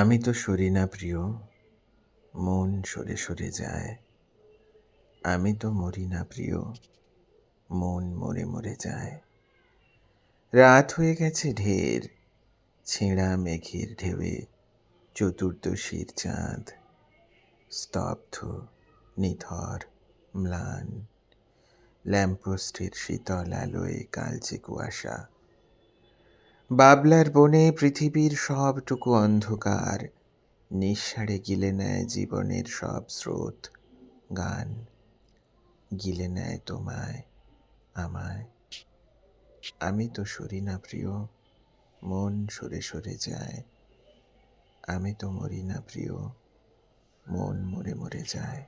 আমি তো সরি না প্রিয়। মন সরে সরে যায়। আমি তো মরি না প্রিয়। মন মরে মরে যায়। রাত হয়ে গেছে ঢের। ছেঁড়া মেঘের ঢেউয়ে চতুর্দশীর চাঁদ। স্তব্ধ, নিথর, ম্লান। ল্যাম্পপোস্টের শীতল আলোয় কালচে কুয়াশা। বাবলার বনে পৃথিবীর সবটুকু অন্ধকার। নিঃসারে গিলে নেয় জীবনের সব স্রোত। গান গিলে নেয় তোমায়, আমায়। আমি তো সরি না প্রিয়, মন সরে সরে যায়। আমি তো মরি না প্রিয়, মন মরে মরে যায়।